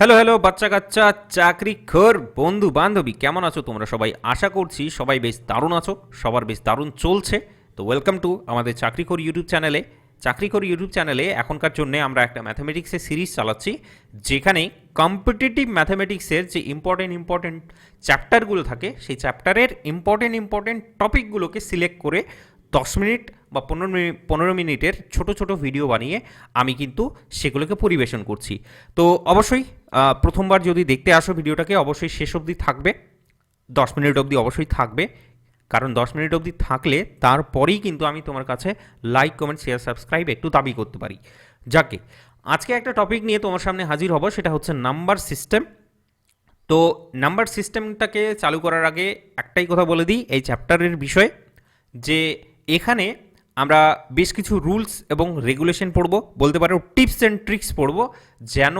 Hello hello বাচ্চা কাচ্চা, চাকরি খোর, বন্ধু বান্ধবী, কেমন আছো তোমরা সবাই? আশা করছি সবাই বেশ দারুণ আছো, সবার বেশ দারুণ চলছে। তো ওয়েলকাম টু আমাদের চাকরি খোর ইউটিউব চ্যানেলে চাকরি খোর ইউটিউব চ্যানেলে এখনকার জন্য আমরা একটা ম্যাথামেটিক্সের সিরিজ চালাচ্ছি, যেখানে কম্পিটিটিভ ম্যাথামেটিক্সের যে ইম্পর্টেন্ট ইম্পর্টেন্ট চ্যাপ্টারগুলো থাকে, সেই চ্যাপ্টারের ইম্পর্টেন্ট ইম্পর্টেন্ট টপিকগুলোকে সিলেক্ট করে দশ মিনিট বা পনেরো মিনিট পনেরো মিনিটের ছোট ছোট ভিডিও বানিয়ে আমি কিন্তু সেগুলোকে পরিবেশন করছি। তো অবশ্যই প্রথমবার যদি দেখতে আসো ভিডিওটাকে, অবশ্যই শেষ অবধি থাকবে। দশ মিনিট অবধি অবশ্যই থাকবে। কারণ দশ মিনিট অবধি থাকলে তারপরেই কিন্তু আমি তোমার কাছে লাইক কমেন্ট শেয়ার সাবস্ক্রাইব একটু দাবি করতে পারি। যাকে, আজকে একটা টপিক নিয়ে তোমার সামনে হাজির হব, সেটা হচ্ছে নাম্বার সিস্টেম তো নাম্বার সিস্টেমটাকে চালু করার আগে একটাই কথা বলে দিই এই চ্যাপ্টারের বিষয়ে, যে এখানে আমরা বেশ কিছু রুলস এবং রেগুলেশন পড়ব, বলতে পারো টিপস অ্যান্ড ট্রিক্স পড়ব, যেন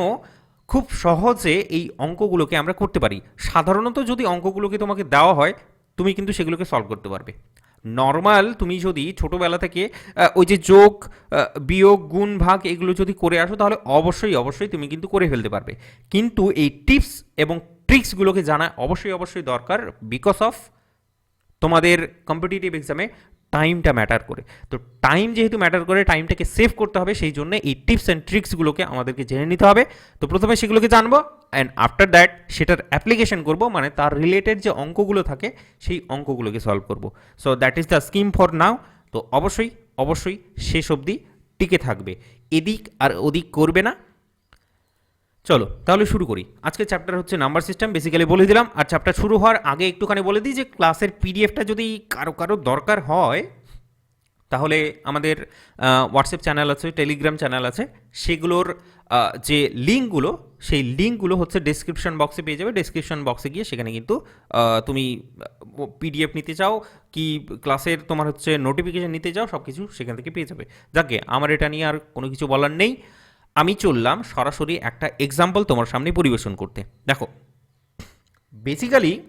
খুব সহজে এই অঙ্কগুলোকে আমরা করতে পারি। সাধারণত যদি অঙ্কগুলোকে তোমাকে দেওয়া হয়, তুমি কিন্তু সেগুলোকে সলভ করতে পারবে। নর্মাল তুমি যদি ছোটোবেলা থেকে ওই যে যোগ বিয়োগ, গুণ, ভাগ এগুলো যদি করে আসো, তাহলে অবশ্যই অবশ্যই তুমি কিন্তু করে ফেলতে পারবে। কিন্তু এই টিপস এবং ট্রিক্সগুলোকে জানা অবশ্যই অবশ্যই দরকার বিকজ অফ তোমাদের কম্পিটিটিভ এক্সামে টাইমটা ম্যাটার করে। তো টাইম যেহেতু ম্যাটার করে টাইমটাকে সেভ করতে হবে, সেই জন্য এই টিপস অ্যান্ড ট্রিক্সগুলোকে আমাদেরকে জেনে নিতে হবে। তো প্রথমে সেগুলোকে জানব অ্যান্ড আফটার দ্যাট সেটার অ্যাপ্লিকেশন করব মানে তার রিলেটেড যে অঙ্কগুলো থাকে, সেই অঙ্কগুলোকে সলভ করব। So that is the scheme for now তো অবশ্যই অবশ্যই শেষ অবধি টিকে থাকবে। এদিক আর ওদিক করবে না। চলো, তাহলে শুরু করি। আজকে চ্যাপ্টার হচ্ছে নাম্বার সিস্টেম বেসিক্যালি বলে দিলাম। আর চ্যাপ্টার শুরু হওয়ার আগে একটুখানি বলে দিই যে ক্লাসের পিডিএফটা যদি কারও কারও দরকার হয়, তাহলে আমাদের হোয়াটসঅ্যাপ চ্যানেল আছে টেলিগ্রাম চ্যানেল আছে, সেগুলোর যে লিঙ্কগুলো, সেই লিঙ্কগুলো হচ্ছে ডেসক্রিপশন বক্সে পেয়ে যাবে। ডেসক্রিপশন বক্সে গিয়ে সেখানে কিন্তু তুমি পিডিএফ নিতে চাও, কি ক্লাসের তোমার হচ্ছে নোটিফিকেশন নিতে চাও সব কিছু সেখান থেকে পেয়ে যাবে। যাকে আমার এটা নিয়ে আর কোনো কিছু বলার নেই। আমি চললাম সরাসরি একটা এক্সাম্পল তোমার সামনে পরিবেশন করতে। দেখো বেসিক্যালি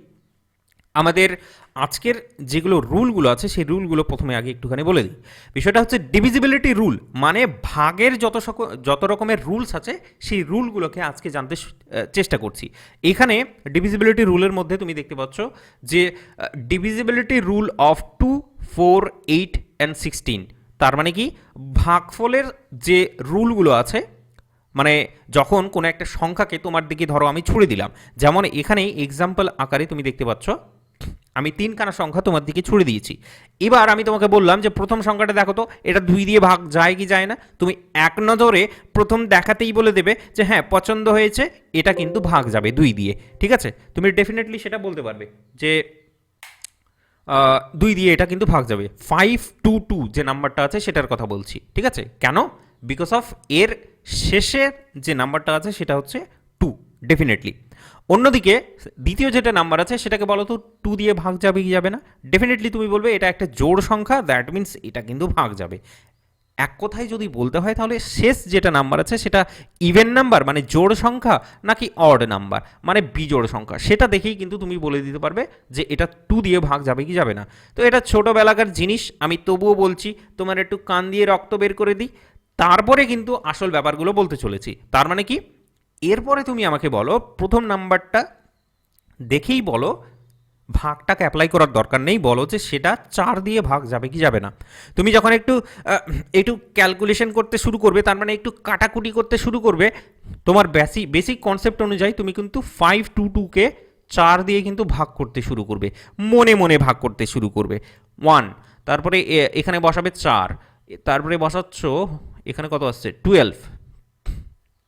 আমাদের আজকের যেগুলো রুলগুলো আছে, সেই রুলগুলো প্রথমে আগে একটুখানি বলে দিই। বিষয়টা হচ্ছে ডিভিজিবিলিটি রুল মানে ভাগের যত সক- যত রকমের রুলস আছে, সেই রুলগুলোকে আজকে জানতে চেষ্টা করছি। এখানে ডিভিজিবিলিটি রুলের মধ্যে তুমি দেখতে পাচ্ছ যে divisibility rule of two four eight and sixteen তার মানে কি? ভাগফলের যে রুলগুলো আছে মানে যখন কোনো একটা সংখ্যাকে তোমার দিকে ধরো আমি ছুড়ে দিলাম, যেমন এখানে এক্সাম্পল আকারে তুমি দেখতে পাচ্ছ, আমি তিনখানা সংখ্যা তোমার দিকে ছুড়ে দিয়েছি। এবার আমি তোমাকে বললাম যে প্রথম সংখ্যাটা দেখো তো, এটা দুই দিয়ে ভাগ যায় কি যায় না? তুমি এক নজরে প্রথম দেখাতেই বলে দেবে যে হ্যাঁ পছন্দ হয়েছে, এটা কিন্তু ভাগ যাবে দুই দিয়ে, ঠিক আছে? তুমি ডেফিনেটলি সেটা বলতে পারবে যে দুই দিয়ে এটা কিন্তু ভাগ যাবে। ফাইভ টু টু যে নাম্বারটা আছে সেটার কথা বলছি, ঠিক আছে? কেন? বিকজ অফ এর শেষের যে নাম্বারটা আছে সেটা হচ্ছে টু ডেফিনেটলি অন্যদিকে দ্বিতীয় যেটা নাম্বার আছে সেটাকে বলো তো টু দিয়ে ভাগ যাবে কি যাবে না? ডেফিনেটলি তুমি বলবে এটা একটা জোড় সংখ্যা দ্যাট মিন্স এটা কিন্তু ভাগ যাবে। এক কথায় যদি বলতে হয় তাহলে শেষ যেটা নাম্বার আছে সেটা ইভেন নাম্বার মানে জোড় সংখ্যা নাকি অড নাম্বার মানে বিজোড় সংখ্যা, সেটা দেখেই কিন্তু তুমি বলে দিতে পারবে যে এটা টু দিয়ে ভাগ যাবে কি যাবে না। তো এটা ছোটোবেলাকার জিনিস, আমি তবুও বলছি, তোমার একটু কান দিয়ে রক্ত বের করে দিই। তারপরে কিন্তু আসল ব্যাপারগুলো বলতে চলেছি। তার মানে কি? এরপরে তুমি আমাকে বলো, প্রথম নাম্বারটা দেখেই বলো, ভাগটাকে অ্যাপ্লাই করার দরকার নেই, বলো যে সেটা চার দিয়ে ভাগ যাবে কি যাবে না। তুমি যখন একটু একটু ক্যালকুলেশন করতে শুরু করবে, তার মানে একটু কাটাকুটি করতে শুরু করবে, তোমার বেসিক বেসিক কনসেপ্ট অনুযায়ী তুমি কিন্তু ফাইভ টু টুকে চার দিয়ে কিন্তু ভাগ করতে শুরু করবে, মনে মনে ভাগ করতে শুরু করবে। ওয়ান তারপরে এখানে বসাবে চার তারপরে বসাচ্ছ এখানে কত আসছে? টুয়েলভ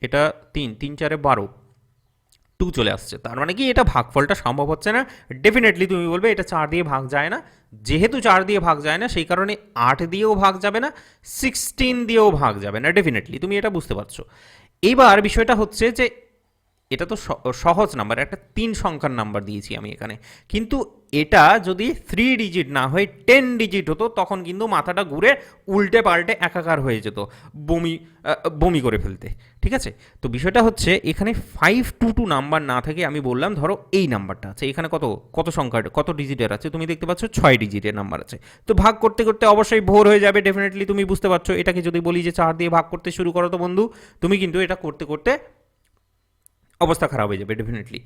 এটা তিন তিন, চারে বারো। টু চলে আসছে। তার মানে কি? এটা ভাগফলটা সম্ভব হচ্ছে না। ডেফিনেটলি তুমি বলবে এটা চার দিয়ে ভাগ যায় না। যেহেতু চার দিয়ে ভাগ যায় না, সেই কারণে আট দিয়েও ভাগ যাবে না সিক্সটিন দিয়েও ভাগ যাবে না। ডেফিনেটলি তুমি এটা বুঝতে পারছ। এবার বিষয়টা হচ্ছে যে এটা তো সহজ নাম্বার, একটা তিন সংখ্যার নাম্বার দিয়েছি আমি এখানে। কিন্তু এটা যদি থ্রি ডিজিট না হয়ে টেন ডিজিট হতো, তখন কিন্তু মাথাটা ঘুরে উল্টে পাল্টে একাকার হয়ে যেত, বমি বমি করে ফেলতে, ঠিক আছে? তো বিষয়টা হচ্ছে, এখানে ফাইভ টু টু নাম্বার না থেকে আমি বললাম, ধরো এই নাম্বারটা আছে, এখানে কত কত সংখ্যার কত ডিজিটের আছে, তুমি দেখতে পাচ্ছ ছয় ডিজিটের নাম্বার আছে। তো ভাগ করতে করতে অবশ্যই ভোর হয়ে যাবে ডেফিনেটলি তুমি বুঝতে পারছ। এটাকে যদি বলি যে চার দিয়ে ভাগ করতে শুরু করো তো বন্ধু, তুমি কিন্তু এটা করতে করতে অবস্থা খারাপ হয়ে যাবে ডেফিনেটলি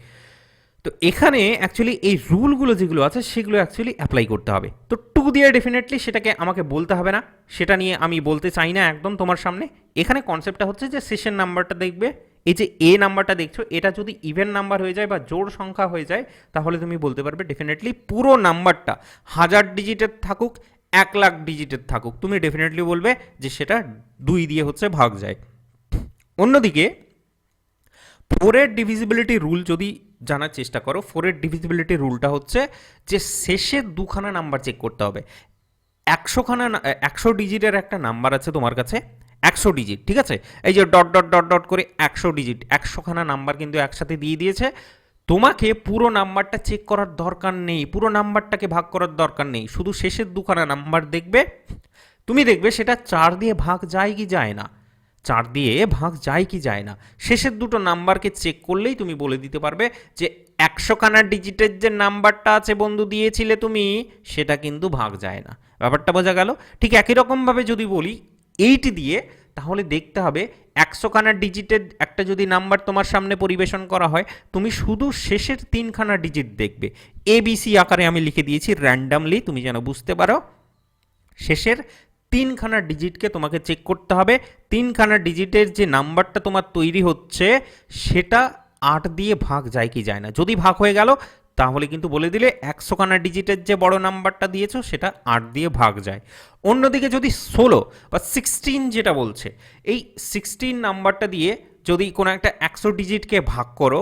তো এখানে অ্যাকচুয়ালি এই রুলগুলো যেগুলো আছে, সেগুলো অ্যাকচুয়ালি অ্যাপ্লাই করতে হবে। তো টু দিয়ে ডেফিনেটলি সেটাকে আমাকে বলতে হবে না। সেটা নিয়ে আমি বলতে চাই না একদম তোমার সামনে। এখানে কনসেপ্টটা হচ্ছে যে সেশন নাম্বারটা দেখবে। এই যে এ নাম্বারটা দেখছ, এটা যদি ইভেন নাম্বার হয়ে যায় বা জোর সংখ্যা হয়ে যায়, তাহলে তুমি বলতে পারবে ডেফিনেটলি পুরো নাম্বারটা হাজার ডিজিটের থাকুক, এক লাখ ডিজিটের থাকুক। তুমি ডেফিনেটলি বলবে যে সেটা দুই দিয়ে হচ্ছে ভাগ যায়। অন্যদিকে ফোরের ডিভিজিবিলিটি রুল যদি জানার চেষ্টা করো, ফোরের ডিভিজিবিলিটি রুলটা হচ্ছে যে শেষের দুখানা নাম্বার চেক করতে হবে। একশোখানা একশো ডিজিটের একটা নাম্বার আছে তোমার কাছে, একশো ডিজিট ঠিক আছে? এই যে ডট ডট ডট ডট করে একশো ডিজিট একশোখানা নাম্বার কিন্তু একসাথে দিয়ে দিয়েছে। তোমাকে পুরো নাম্বারটা চেক করার দরকার নেই, পুরো নাম্বারটাকে ভাগ করার দরকার নেই, শুধু শেষের দুখানা নাম্বার দেখবে, তুমি দেখবে সেটা চার দিয়ে ভাগ যায় কি যায় না। চার দিয়ে ভাগ যায় কি যায় না। শেষের দুটো নাম্বারকে চেক করলেই তুমি বলে দিতে পারবে যে একশো একশোখানা ডিজিটের যে নাম্বারটা আছে বন্ধু দিয়েছিলে তুমি, সেটা কিন্তু ভাগ যায় না। ব্যাপারটা বোঝা গেল? ঠিক একই রকমভাবে যদি বলি এইট দিয়ে, তাহলে দেখতে হবে একশোখানা ডিজিটের একটা যদি নাম্বার তোমার সামনে পরিবেশন করা হয়, তুমি শুধু শেষের তিনখানা ডিজিট দেখবে। এবিসি আকারে আমি লিখে দিয়েছি র্যান্ডামলি তুমি যেন বুঝতে পারো। শেষের তিনখানা ডিজিটকে তোমাকে চেক করতে হবে। তিনখানা ডিজিটের যে নাম্বারটা তোমার তৈরি হচ্ছে, সেটা আট দিয়ে ভাগ যায় কি যায় না। যদি ভাগ হয়ে গেল, তাহলে কিন্তু বলে দিলে একশোখানা ডিজিটের যে বড় নাম্বারটা দিয়েছ, সেটা আট দিয়ে ভাগ যায়। অন্যদিকে যদি ষোলো বা সিক্সটিন যেটা বলছে, এই সিক্সটিন নাম্বারটা দিয়ে যদি কোনো একটা একশো ডিজিটকে ভাগ করো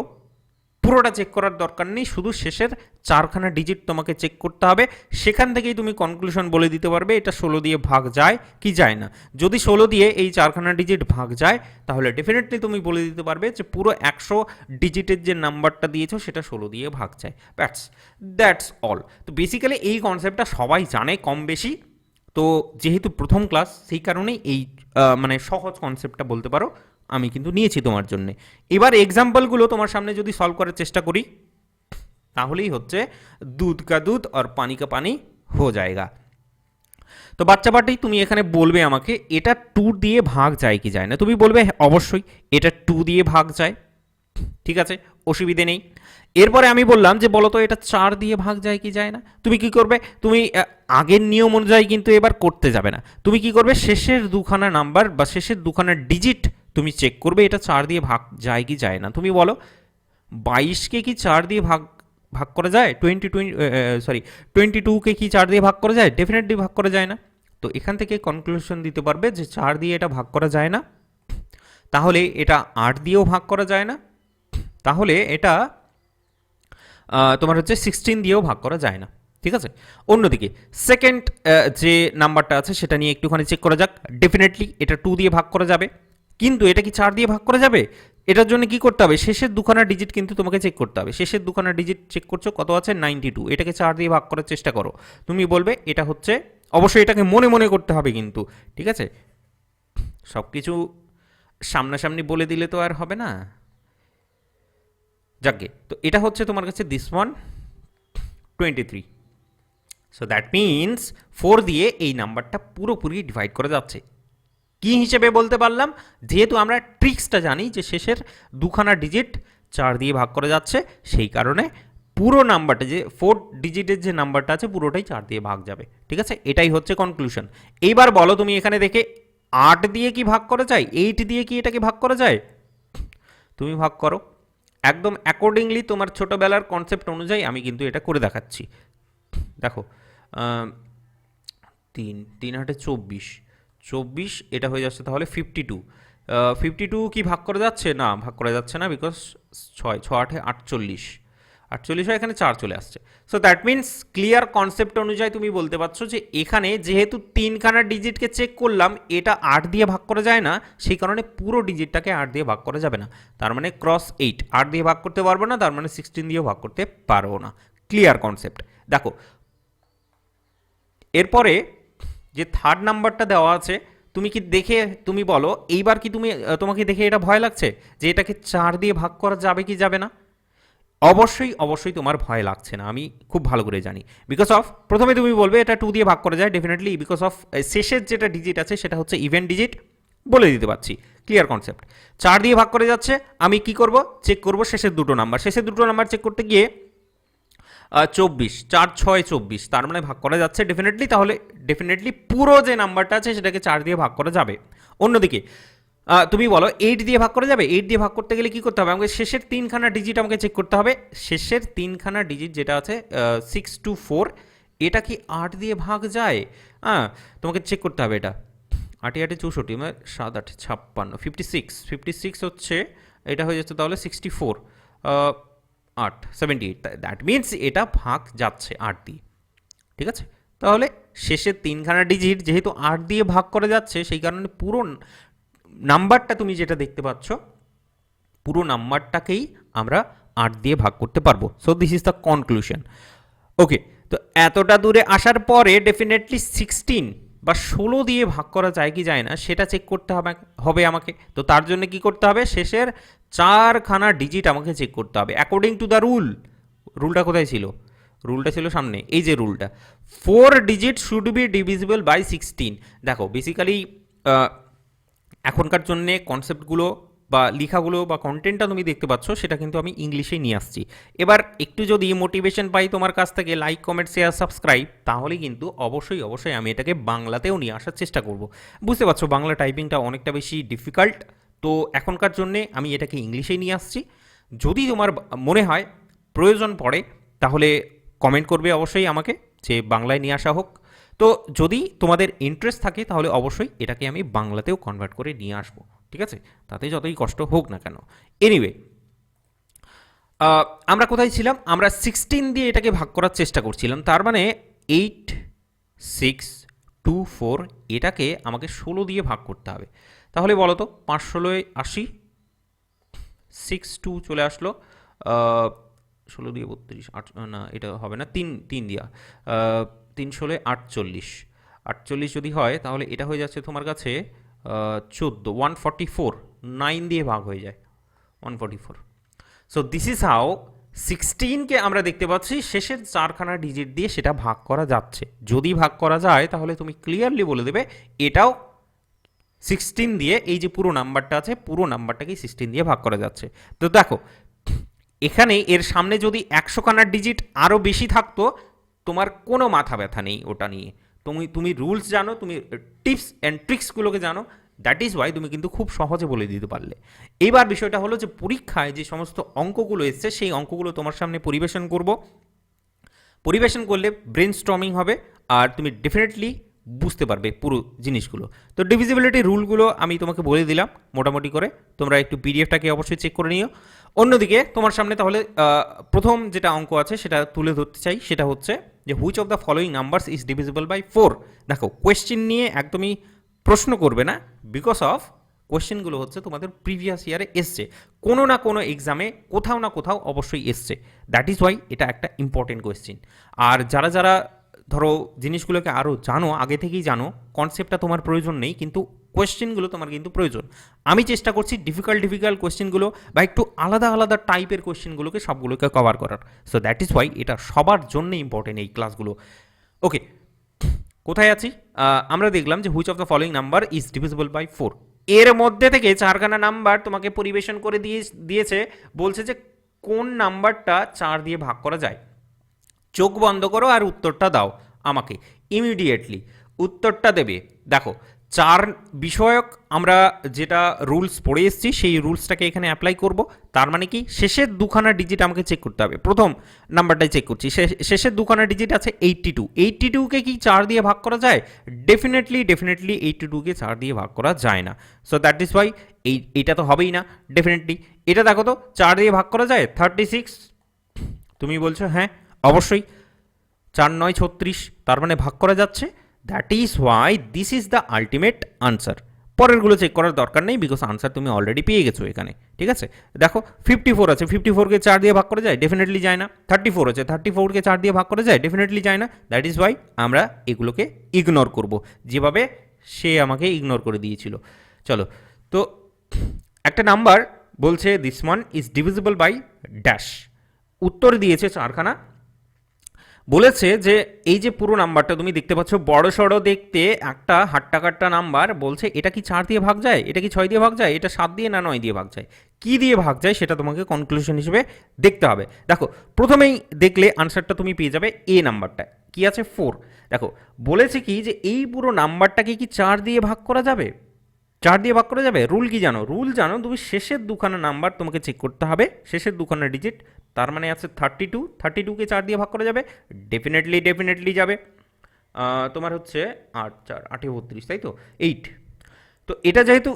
পুরোটা চেক করার দরকার নেই, শুধু শেষের চারখানা ডিজিট তোমাকে চেক করতে হবে। সেখান থেকেই তুমি কনক্লুশন বলে দিতে পারবে, এটা ষোলো দিয়ে ভাগ যায় কি যায় না। যদি ষোলো দিয়ে এই চারখানা ডিজিট ভাগ যায়, তাহলে ডেফিনেটলি তুমি বলে দিতে পারবে যে পুরো একশো ডিজিটের যে নাম্বারটা দিয়েছ, সেটা ষোলো দিয়ে ভাগ যায়। ব্যাটস দ্যাটস অল তো বেসিক্যালি এই কনসেপ্টটা সবাই জানে কম বেশি। তো যেহেতু প্রথম ক্লাস সেই কারণেই এই মানে সহজ কনসেপ্টটা বলতে পারো। আমি কিন্তু নিয়েছি তোমার জন্য। এবার এক্সাম্পলগুলো তোমার সামনে যদি সলভ করার চেষ্টা করি তাহলেই হচ্ছে দুধ কা দুধ আর পানি কা পানি হো জায়গা। তো বাচ্চা পাটি তুমি এখানে বলবে আমাকে এটা টু দিয়ে ভাগ যায় কি যায় না? তুমি বলবে "হ্যাঁ, অবশ্যই এটা টু দিয়ে ভাগ যায়। ঠিক আছে অসুবিধে নেই। এরপরে আমি বললাম যে বলো তো এটা চার দিয়ে ভাগ যায় কি যায় না? তুমি কি করবে? তুমি আগের নিয়ম অনুযায়ী কিন্তু এবার করতে যাবে না। তুমি কি করবে? শেষের দুখানা নাম্বার বা শেষের দুখানা ডিজিট তুমি চেক করবে, এটা চার দিয়ে ভাগ যায় কি যায় না। তুমি বলো, বাইশকে কি চার দিয়ে ভাগ ভাগ করা যায়? টোয়েন্টি টোয়েন্টি সরি টোয়েন্টি টুকে কি চার দিয়ে ভাগ করা যায়? ডেফিনেটলি ভাগ করা যায় না। তো এখান থেকে কনক্লুশন দিতে পারবে যে চার দিয়ে এটা ভাগ করা যায় না। তাহলে এটা আট দিয়েও ভাগ করা যায় না। তাহলে এটা তোমার হচ্ছে সিক্সটিন দিয়েও ভাগ করা যায় না। ঠিক আছে? অন্যদিকে সেকেন্ড যে নাম্বারটা আছে সেটা নিয়ে একটুখানি চেক করা যাক। ডেফিনেটলি এটা টু দিয়ে ভাগ করা যাবে। কিন্তু এটা কি চার দিয়ে ভাগ করা যাবে? এটার জন্য কি করতে হবে? শেষের দুখানা ডিজিট কিন্তু তোমাকে চেক করতে হবে। শেষের দুখানা ডিজিট চেক করছ, কত আছে? নাইনটি টু এটাকে চার দিয়ে ভাগ করার চেষ্টা করো। তুমি বলবে, এটা হচ্ছে, অবশ্যই এটাকে মনে মনে করতে হবে কিন্তু, ঠিক আছে? সব কিছু সামনাসামনি বলে দিলে তো আর হবে না। যাকে, তো এটা হচ্ছে তোমার কাছে this one twenty three so that means four দিয়ে এই নাম্বারটা পুরোপুরি ডিভাইড করা যাচ্ছে। কি হিসেবে বলতে পারলাম? যেহেতু আমরা ট্রিক্সটা জানি যে শেষের দুখানা ডিজিট চার দিয়ে ভাগ করা যাচ্ছে, সেই কারণে পুরো নাম্বারটা যে ফোর ডিজিটের যে নাম্বারটা আছে পুরোটাই চার দিয়ে ভাগ যাবে। ঠিক আছে? এটাই হচ্ছে কনক্লুশন এইবার বলো তুমি এখানে দেখে আট দিয়ে কি ভাগ করা যায়? এইট দিয়ে কি এটাকে ভাগ করা যায়? তুমি ভাগ করো। একদম অ্যাকর্ডিংলি তোমার ছোটোবেলার কনসেপ্ট অনুযায়ী আমি কিন্তু এটা করে দেখাচ্ছি। দেখো তিন তিন আটে চব্বিশ। চব্বিশ, এটা হয়ে যাচ্ছে তাহলে ফিফটি টু ফিফটি টু কি ভাগ করা যাচ্ছে? না, ভাগ করা যাচ্ছে না বিকজ ছয়, ছ, আটে, আটচল্লিশ। আটচল্লিশ হয় এখানে চার চলে আসছে। So that means clear concept অনুযায়ী তুমি বলতে পারছ যে এখানে যেহেতু তিনখানা ডিজিটকে চেক করলাম, এটা আট দিয়ে ভাগ করা যায় না, সেই কারণে পুরো ডিজিটটাকে আট দিয়ে ভাগ করা যাবে না। তার মানে ক্রস এইট আট দিয়ে ভাগ করতে পারব না, তার মানে সিক্সটিন দিয়েও ভাগ করতে পারব না। ক্লিয়ার কনসেপ্ট দেখো, এরপরে যে থার্ড নাম্বারটা দেওয়া আছে, তুমি কি দেখে, তুমি বলো, এইবার কি তুমি তোমাকে দেখে এটা ভয় লাগছে? যে এটাকে চার দিয়ে ভাগ করা যাবে কি যাবে না? অবশ্যই অবশ্যই তোমার ভয় লাগছে না, আমি খুব ভালো করে জানি। বিকজ অফ প্রথমে তুমি বলবে এটা টু দিয়ে ভাগ করা যায় ডেফিনেটলি বিকজ অফ শেষের যেটা ডিজিট আছে, সেটা হচ্ছে ইভেন্ট ডিজিট বলে দিতে পারছি। ক্লিয়ার কনসেপ্ট চার দিয়ে ভাগ করে যাচ্ছে, আমি কি করব? চেক করব শেষের দুটো নাম্বার শেষের দুটো নাম্বার চেক করতে গিয়ে চব্বিশ, চার ছয় চব্বিশ, তার মানে ভাগ করা যাচ্ছে ডেফিনেটলি তাহলে ডেফিনেটলি পুরো যে নাম্বারটা আছে সেটাকে চার দিয়ে ভাগ করা যাবে। অন্যদিকে তুমি বলো এইট দিয়ে ভাগ করা যাবে? এইট দিয়ে ভাগ করতে গেলে কি করতে হবে? আমাকে শেষের তিনখানা ডিজিট আমাকে চেক করতে হবে। শেষের তিনখানা ডিজিট যেটা আছে সিক্স টু ফোর এটা কি আট দিয়ে ভাগ যায়? হ্যাঁ তোমাকে চেক করতে হবে এটা। আটে আটে চৌষট্টি মানে সাত আট ছাপ্পান্ন ফিফটি সিক্স ফিফটি সিক্স হচ্ছে, এটা হয়ে যাচ্ছে তাহলে সিক্সটি ফোর আট সেভেন্টি এইট দ্যাট মিনস এটা ভাগ যাচ্ছে আট দিয়ে। ঠিক আছে? তাহলে শেষের তিনখানা ডিজিট যেহেতু আট দিয়ে ভাগ করা যাচ্ছে, সেই কারণে পুরো নাম্বারটা তুমি যেটা দেখতে পাচ্ছ, পুরো নাম্বারটাকেই আমরা আট দিয়ে ভাগ করতে পারব। So this is the conclusion okay তো এতটা দূরে আসার পরে ডেফিনেটলি সিক্সটিন বা ষোলো দিয়ে ভাগ করা যায় কি যায় না, সেটা চেক করতে হবে হবে আমাকে। তো তার জন্য কি করতে হবে? শেষের চারখানা ডিজিট আমাকে চেক করতে হবে অ্যাকর্ডিং টু দ্য রুল রুলটা কোথায় ছিল? রুলটা ছিল সামনে, এই যে রুলটা four digit should be divisible by sixteen দেখো বেসিক্যালি এখনকার জন্যে কনসেপ্টগুলো বা লেখাগুলো বা কন্টেন্টটা তুমি দেখতে পাচ্ছ, সেটা কিন্তু আমি ইংলিশেই নিয়ে আসছি। এবার একটু যদি মোটিভেশন পাই তোমার কাছ থেকে লাইক কমেন্ট শেয়ার সাবস্ক্রাইব তাহলে কিন্তু অবশ্যই অবশ্যই আমি এটাকে বাংলাতেও নিয়ে আসার চেষ্টা করব। বুঝতে পারছ, বাংলা টাইপিংটা অনেকটা বেশি ডিফিকাল্ট তো এখনকার জন্যে আমি এটাকে ইংলিশেই নিয়ে আসছি। যদি তোমার মনে হয় প্রয়োজন পড়ে, তাহলে কমেন্ট করবে অবশ্যই আমাকে, যে বাংলায় নিয়ে আসা হোক। তো যদি তোমাদের ইন্টারেস্ট থাকে, তাহলে অবশ্যই এটাকে আমি বাংলাতেও কনভার্ট করে নিয়ে আসব। ঠিক আছে? তাতে যতই কষ্ট হোক না কেন। এনিওয়ে আমরা কোথায় ছিলাম? আমরা সিক্সটিন দিয়ে এটাকে ভাগ করার চেষ্টা করছিলাম। তার মানে এইট সিক্স টু ফোর এটাকে আমাকে ষোলো দিয়ে ভাগ করতে হবে। তাহলে বলো তো পাঁচ ষোলোয় আশি সিক্স টু চলে আসলো ষোলো দিয়ে বত্রিশ, আট, না, এটা হবে না, তিন তিন দিয়া তিন ষোলোয় আটচল্লিশ। আটচল্লিশ যদি হয়, তাহলে এটা হয়ে যাচ্ছে তোমার কাছে চোদ্দ ওয়ান ফর্টি ফোর নাইন দিয়ে ভাগ হয়ে যায় one forty four so this is how সিক্সটিনকে আমরা দেখতে পাচ্ছি, শেষের চারখানা ডিজিট দিয়ে সেটা ভাগ করা যাচ্ছে। যদি ভাগ করা যায়, তাহলে তুমি ক্লিয়ারলি বলে দেবে, এটাও সিক্সটিন দিয়ে, এই যে পুরো নাম্বারটা আছে, পুরো নাম্বারটাকেই সিক্সটিন দিয়ে ভাগ করা যাচ্ছে। তো দেখো, এখানে এর সামনে যদি একশো খানার ডিজিট আরও বেশি থাকতো, তোমার কোনো মাথা ব্যথা নেই ওটা নিয়ে। তুমি তুমি রুলস জানো, তুমি টিপস অ্যান্ড ট্রিক্সগুলোকে জানো দ্যাট ইজ ওয়াই তুমি কিন্তু খুব সহজে বলে দিতে পারলে। এইবার বিষয়টা হলো যে পরীক্ষায় যে সমস্ত অঙ্কগুলো এসছে, সেই অঙ্কগুলো তোমার সামনে পরিবেশন করব। পরিবেশন করলে ব্রেন স্ট্রমিং হবে আর তুমি ডেফিনেটলি বুঝতে পারবে পুরো জিনিসগুলো। তো ডিভিজিবিলিটি রুলগুলো আমি তোমাকে বলে দিলাম মোটামুটি করে। তোমরা একটু পিডিএফটাকে অবশ্যই চেক করে নিও। অন্যদিকে তোমার সামনে তাহলে প্রথম যেটা অঙ্ক আছে সেটা তুলে ধরতে চাই, সেটা হচ্ছে যে which of the following numbers is divisible by four দেখো কোয়েশ্চেন নিয়ে একদমই প্রশ্ন করবে না বিকজ অফ কোয়েশ্চেনগুলো হচ্ছে তোমাদের প্রিভিয়াস ইয়ারে এসছে। কোনো না কোনো এক্সামে কোথাও না কোথাও অবশ্যই এসছে। দ্যাট ইজ ওয়াই এটা একটা ইম্পর্টেন্ট কোয়েশ্চেন আর যারা যারা ধরো জিনিসগুলোকে আরও জানো, আগে থেকেই জানো কনসেপ্টটা তোমার প্রয়োজন নেই, কিন্তু কোয়েশ্চেনগুলো তোমার কিন্তু প্রয়োজন। আমি চেষ্টা করছি ডিফিকাল্ট ডিফিকাল্ট কোয়েশ্চেনগুলো বা একটু আলাদা আলাদা টাইপের কোয়েশ্চেনগুলোকে সবগুলোকে কভার করার। সো দ্যাট ইজ ওয়াই এটা সবার জন্য ইম্পর্টেন্ট এই ক্লাসগুলো ওকে কোথায় আছি? আমরা দেখলাম যে which of the following number is divisible by four এর মধ্যে থেকে চারখানা নাম্বার তোমাকে পরিবেশন করে দিয়ে, দিয়েছে, বলছে যে কোন নাম্বারটা চার দিয়ে ভাগ করা যায়? চোখ বন্ধ করো আর উত্তরটা দাও আমাকে ইমিডিয়েটলি উত্তরটা দেবে, দেখো চার বিষয়ক আমরা যেটা রুলস পড়ে এসেছি, সেই রুলসটাকে এখানে অ্যাপ্লাই করব। তার মানে কি? শেষের দুখানা ডিজিট আমাকে চেক করতে হবে। প্রথম নাম্বারটাই চেক করছি। শেষের দুখানা ডিজিট আছে এইট্টি টু এইট্টি টুকে কি চার দিয়ে ভাগ করা যায়? ডেফিনেটলি ডেফিনেটলি এইট্টি টুকে চার দিয়ে ভাগ করা যায় না। সো দ্যাট ইজ ওয়াই এই, এটা তো হবেই না। ডেফিনেটলি এটা দেখো তো, চার দিয়ে ভাগ করা যায়? থার্টি সিক্স তুমি বলছো হ্যাঁ অবশ্যই। চার নয় ছত্রিশ, তার মানে ভাগ করা যাচ্ছে। That is why this is the ultimate answer পরেরগুলো check করার দরকার নেই বিকজ আনসার তুমি অলরেডি পেয়ে গেছো এখানে, ঠিক আছে? দেখো ফিফটি ফোর আছে ফিফটি ফোরকে চার দিয়ে ভাগ করে যায়? ডেফিনেটলি যায় না। থার্টি ফোর আছে থার্টি ফোরকে চার দিয়ে ভাগ করা যায়? ডেফিনেটলি যায় না। দ্যাট ইজ ওয়াই আমরা এগুলোকে ইগনোর করব। যেভাবে সে আমাকে ইগনোর করে দিয়েছিল। চলো, তো একটা নাম্বার বলছে this one is divisible by dash উত্তর দিয়েছে চারখানা বলেছে যে এই যে পুরো নাম্বারটা তুমি দেখতে পাচ্ছ, বড় সড়ো দেখতে একটা হাট্টা কাট্টা নাম্বার বলছে, এটা কি চার দিয়ে ভাগ যায়? এটা কি ছয় দিয়ে ভাগ যায়? এটা সাত দিয়ে না নয় দিয়ে ভাগ যায়? কি দিয়ে ভাগ যায় সেটা তোমাকে কনক্লুশন হিসেবে দেখতে হবে। দেখো, প্রথমেই দেখলে আনসারটা তুমি পেয়ে যাবে এ নাম্বারটা কি আছে? ফোর দেখো, বলেছে কি যে এই পুরো নাম্বারটাকে কি চার দিয়ে ভাগ করা যাবে? চার দিয়ে ভাগ করা যাবে? রুল কি জানো? রুল জানো, তুমি শেষের দুখানা নাম্বার তোমাকে চেক করতে হবে, শেষের দুখানা ডিজিট তার মানে আছে থার্টি টু থার্টি টুকে চার দিয়ে ভাগ করা যাবে ডেফিনেটলি ডেফিনেটলি যাবে। তোমার হচ্ছে আট, চার, আটে বত্রিশ, তাই তো? এইট তো এটা যেহেতু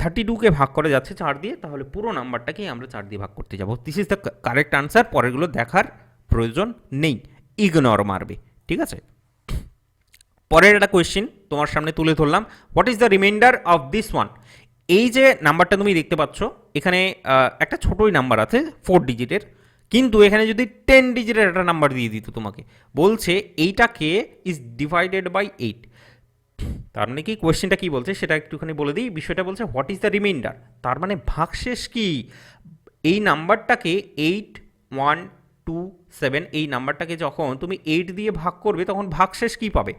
থার্টি টুকে ভাগ করা যাচ্ছে চার দিয়ে, তাহলে পুরো নাম্বারটাকেই আমরা চার দিয়ে ভাগ করতে যাব। This is the correct answer পরেরগুলো দেখার প্রয়োজন নেই। ইগনোর মারবে, ঠিক আছে? পরের একটা কোয়েশ্চেন তোমার সামনে তুলে ধরলাম। What is the remainder of this one এই যে নাম্বারটা তুমি দেখতে পাচ্ছ, এখানে একটা ছোটোই নাম্বার আছে ফোর ডিজিটের কিন্তু এখানে যদি টেন ডিজিটের একটা নাম্বার দিয়ে দিত তোমাকে, বলছে এইটাকে ইজ ডিভাইডেড বাই এইট তার মানে কি? কোয়েশ্চেনটা কি বলছে? সেটা একটুখানি বলে দিই। বিষয়টা বলছে হোয়াট ইজ দ্য রিমাইন্ডার তার মানে ভাগশেষ কি? এই নাম্বারটাকে এইট ওয়ান টু সেভেন এই নাম্বারটাকে যখন তুমি এইট দিয়ে ভাগ করবে, তখন ভাগশেষ কি পাবে?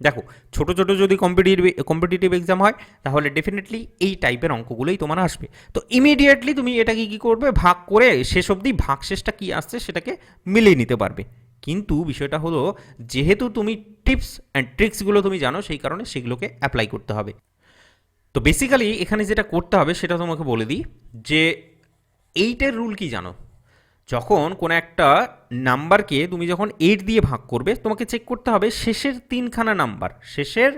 দেখো, ছোট ছোট যদি কম্পিটিটিভ কম্পিটিটিভ এক্সাম হয়, তাহলে ডেফিনেটলি এই টাইপের অঙ্কগুলোই তোমার আসবে। তো ইমিডিয়েটলি তুমি এটাকে কী করবে? ভাগ করে শেষ অবধি ভাগশেষটা কী আসছে সেটাকে মিলিয়ে নিতে পারবে। কিন্তু বিষয়টা হলো, যেহেতু তুমি টিপস অ্যান্ড ট্রিক্সগুলো তুমি জানো, সেই কারণে সেগুলোকে অ্যাপ্লাই করতে হবে। তো বেসিক্যালি এখানে যেটা করতে হবে, সেটা তোমাকে বলে দিই যে, এইটের রুল কি জানো? যখন কোনো একটা নাম্বারকে তুমি যখন এইট দিয়ে ভাগ করবে, তোমাকে চেক করতে হবে শেষের তিনখানা নাম্বার। শেষের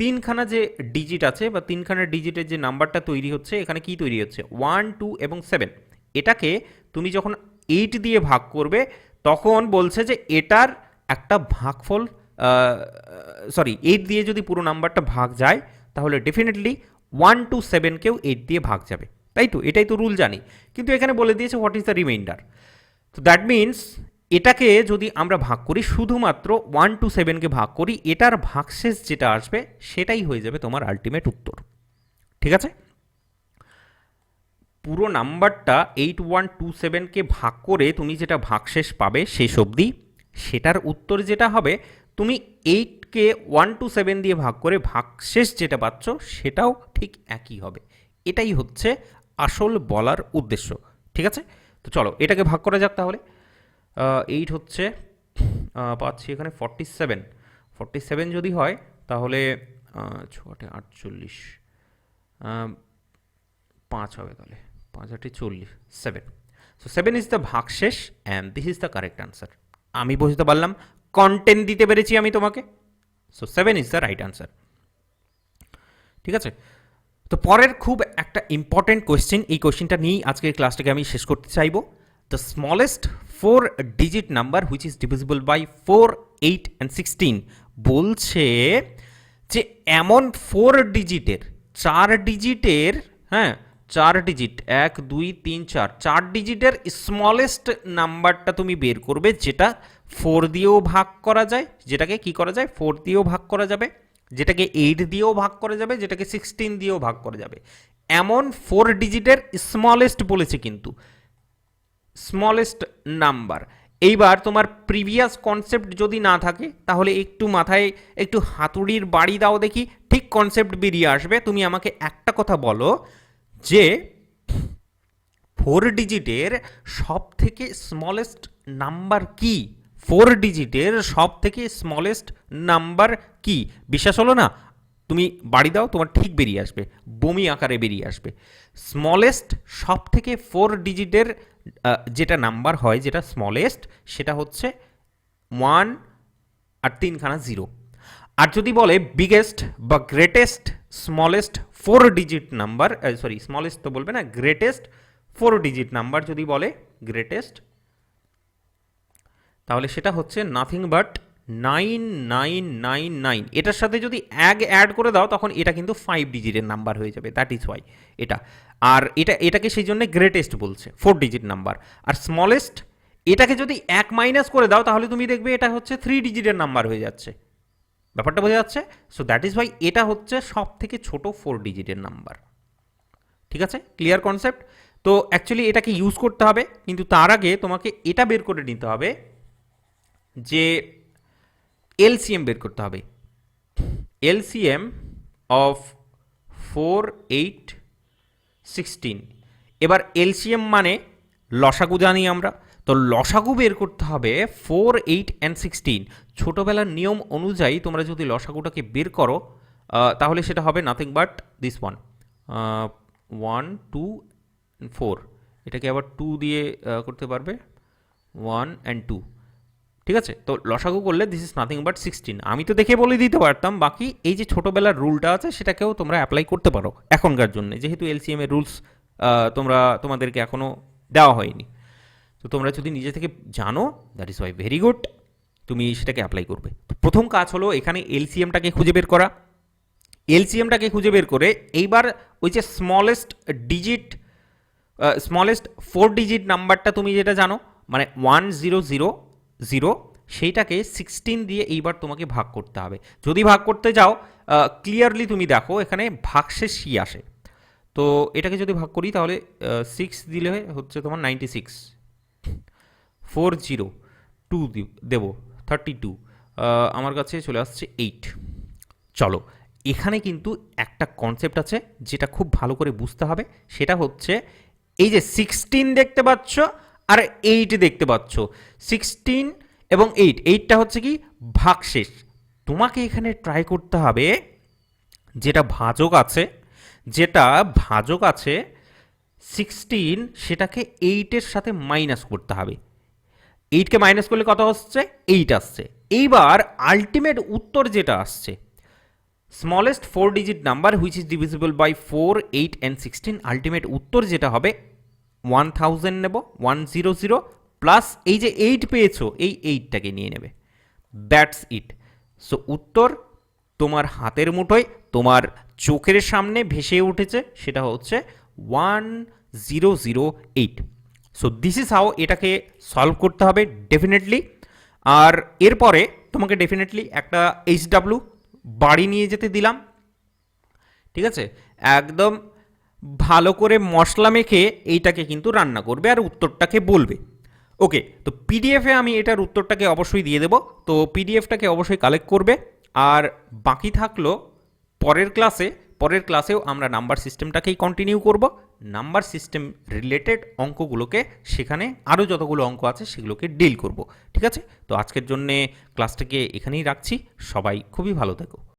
তিনখানা যে ডিজিট আছে বা তিনখানা ডিজিটের যে নাম্বারটা তৈরি হচ্ছে, এখানে কি তৈরি হচ্ছে? ওয়ান টু এবং সেভেন এটাকে তুমি যখন এইট দিয়ে ভাগ করবে, তখন বলছে যে এটার একটা ভাগফল সরি এইট দিয়ে যদি পুরো নাম্বারটা ভাগ যায়, তাহলে ডেফিনেটলি ওয়ান টু সেভেনকেও এইট দিয়ে ভাগ যাবে। তাই তো? এটাই তো রুল জানি। কিন্তু এখানে বলে দিয়েছে হোয়াট ইজ দ্য রিমাইন্ডার তো দ্যাট মিন্স এটাকে যদি আমরা ভাগ করি, শুধুমাত্র ওয়ান টু সেভেনকে ভাগ করি, এটার ভাগশেষ যেটা আসবে সেটাই হয়ে যাবে তোমার আলটিমেট উত্তর। ঠিক আছে? পুরো নাম্বারটা এইট ওয়ান টু সেভেনকে ভাগ করে তুমি যেটা ভাগশেষ পাবে শেষ অবধি, সেটার উত্তর যেটা হবে, তুমি এইটকে ওয়ান টু সেভেন দিয়ে ভাগ করে ভাগশেষ যেটা পাচ্ছ, সেটাও ঠিক একই হবে। এটাই হচ্ছে আসল বলার উদ্দেশ্য। ঠিক আছে? তো চলো, এটাকে ভাগ করা যাক তাহলে। এইট হচ্ছে পাচ্ছি এখানে ফর্টি সেভেন ফর্টি সেভেন যদি হয়, তাহলে ছটে আটচল্লিশ পাঁচ হবে তাহলে, পাঁচ আটে চল্লিশ seven so seven is the ভাগশেষ and this is the correct answer আমি বুঝতে পারলাম কন্টেন্ট দিতে পেরেছি আমি তোমাকে। So seven is the right answer ঠিক আছে? তো পরের খুব একটা ইম্পর্টেন্ট কোয়েশ্চেন এই কোয়েশ্চেনটা নিয়েই আজকের ক্লাসটাকে আমি শেষ করতে চাইব। The smallest four digit number which is divisible by four eight and sixteen বলছে যে এমন ফোর ডিজিটের চার ডিজিটের হ্যাঁ চার ডিজিট এক, দুই, তিন, চার চার ডিজিটের স্মলেস্ট নাম্বারটা তুমি বের করবে, যেটা ফোর দিয়েও ভাগ করা যায়, যেটাকে কি করা যায় ফোর দিয়েও ভাগ করা যাবে, যেটাকে এইট দিয়েও ভাগ করা যাবে, যেটাকে সিক্সটিন দিয়েও ভাগ করা যাবে। এমন ফোর ডিজিটের স্মলেস্ট বলেছে কিন্তু। স্মলেস্ট নাম্বার এইবার তোমার প্রিভিয়াস কনসেপ্ট যদি না থাকে, তাহলে একটু মাথায় একটু হাতুড়ির বাড়ি দাও দেখি। ঠিক কনসেপ্ট বেরিয়ে আসবে। তুমি আমাকে একটা কথা বলো যে ফোর ডিজিটের সব থেকে স্মলেস্ট নাম্বার কি? ফোর ডিজিটের সব থেকে স্মলেস্ট নাম্বার কি? বিশ্বাস হলো না? তুমি বাড়ি দাও, তোমার ঠিক বেরিয়ে আসবে, বমি আকারে বেরিয়ে আসবে। স্মলেস্ট সব থেকে ফোর ডিজিটের যেটা নাম্বার হয়, যেটা স্মলেস্ট সেটা হচ্ছে ওয়ান আর তিনখানা জিরো আর যদি বলে বিগেস্ট বা greatest smallest four digit number sorry smallest তো বলবে না গ্রেটেস্ট ফোর ডিজিট নাম্বার যদি বলে গ্রেটেস্ট তাহলে সেটা হচ্ছে nothing but nine nine nine nine এটার সাথে যদি এক অ্যাড করে দাও, তখন এটা কিন্তু ফাইভ ডিজিটের নাম্বার হয়ে যাবে। দ্যাট ইজ ওয়াই এটা। আর এটা, এটাকে সেই জন্য গ্রেটেস্ট বলছে ফোর ডিজিট নাম্বার আর স্মলেস্ট এটাকে যদি এক মাইনাস করে দাও, তাহলে তুমি দেখবে এটা হচ্ছে থ্রি ডিজিটের নাম্বার হয়ে যাচ্ছে। ব্যাপারটা বোঝা যাচ্ছে? সো দ্যাট ইজ ওয়াই এটা হচ্ছে সব থেকে ছোট ফোর ডিজিটের নাম্বার ঠিক আছে? ক্লিয়ার কনসেপ্ট তো অ্যাকচুয়ালি এটাকে ইউজ করতে হবে, কিন্তু তার আগে তোমাকে এটা বের করে নিতে হবে যে এলসিএম বের করতে হবে। LCM of four eight sixteen এবার এলসিএম মানে লসাগু জানি আমরা। তো লসাগু বের করতে হবে ফোর এইট অ্যান্ড সিক্সটিন ছোটোবেলার নিয়ম অনুযায়ী তোমরা যদি লসাগুটাকে বের করো তাহলে সেটা হবে nothing but this one one two four এটাকে আবার টু দিয়ে করতে পারবে। ওয়ান অ্যান্ড টু ঠিক আছে? তো লসাগু করলে this is nothing but sixteen আমি তো দেখে বলে দিতে পারতাম। বাকি এই যে ছোটোবেলার রুলটা আছে, সেটাকেও তোমরা অ্যাপ্লাই করতে পারো এখনকার জন্য। যেহেতু এলসিএম এর রুলস তোমরা, তোমাদেরকে এখনও দেওয়া হয়নি। তো তোমরা যদি নিজে থেকে জানো that is why very good তুমি সেটাকে অ্যাপ্লাই করবে। তো প্রথম কাজ হলো, এখানে এলসিএমটাকে খুঁজে বের করা। এলসিএমটাকে খুঁজে বের করে এইবার ওই যে smallest digit smallest four digit নাম্বারটা তুমি যেটা জানো মানে ওয়ান জিরো জিরো জিরো, সেইটাকে সিক্সটিন দিয়ে এইবার তোমাকে ভাগ করতে হবে। যদি ভাগ করতে যাও ক্লিয়ারলি তুমি দেখো এখানে ভাগশেষই আসে। তো এটাকে যদি ভাগ করি তাহলে সিক্স দিলে হচ্ছে তোমার ninety six four zero two দেবো থার্টি টু আমার কাছে চলে আসছে এইট চলো, এখানে কিন্তু একটা কনসেপ্ট আছে যেটা খুব ভালো করে বুঝতে হবে। সেটা হচ্ছে, এই যে সিক্সটিন দেখতে পাচ্ছ আর এইট দেখতে পাচ্ছ সিক্সটিন এবং এইট এইটটা হচ্ছে কি ভাগশেষ। তোমাকে এখানে ট্রাই করতে হবে যেটা ভাজক আছে, যেটা ভাজক আছে সিক্সটিন সেটাকে এইটের সাথে মাইনাস করতে হবে। এইটকে মাইনাস করলে কত আসছে? এইট আসছে। এইবার আলটিমেট উত্তর যেটা আসছে smallest four digit number which is divisible by four eight and sixteen ultimate উত্তর যেটা হবে ওয়ান থাউজেন্ড নেব ওয়ান জিরো জিরো প্লাস এই যে এইট পেয়েছ, এই এইটটাকে নিয়ে নেবে। দ্যাটস ইট সো উত্তর, তোমার হাতের মুঠোয়, তোমার চোখের সামনে ভেসে উঠেছে, সেটা হচ্ছে one zero zero eight so this is how এটাকে সলভ করতে হবে ডেফিনেটলি আর এরপরে তোমাকে ডেফিনেটলি একটা এইচ ডাব্লু বাড়ি নিয়ে যেতে দিলাম। ঠিক আছে? একদম ভালো করে মশলা মেখে এইটাকে কিন্তু রান্না করবে আর উত্তরটাকে বলবে। ওকে, তো পিডিএফে আমি এটার উত্তরটাকে অবশ্যই দিয়ে দেবো। তো পিডিএফটাকে অবশ্যই কালেক্ট করবে। আর বাকি থাকল পরের ক্লাসে পরের ক্লাসেও আমরা নাম্বার সিস্টেমটাকেই কন্টিনিউ করব। নাম্বার সিস্টেম রিলেটেড অঙ্কগুলোকে সেখানে আরও যতগুলো অঙ্ক আছে সেগুলোকে ডিল করব। ঠিক আছে? তো আজকের জন্যে ক্লাসটাকে এখানেই রাখছি। সবাই খুবই ভালো থেকো।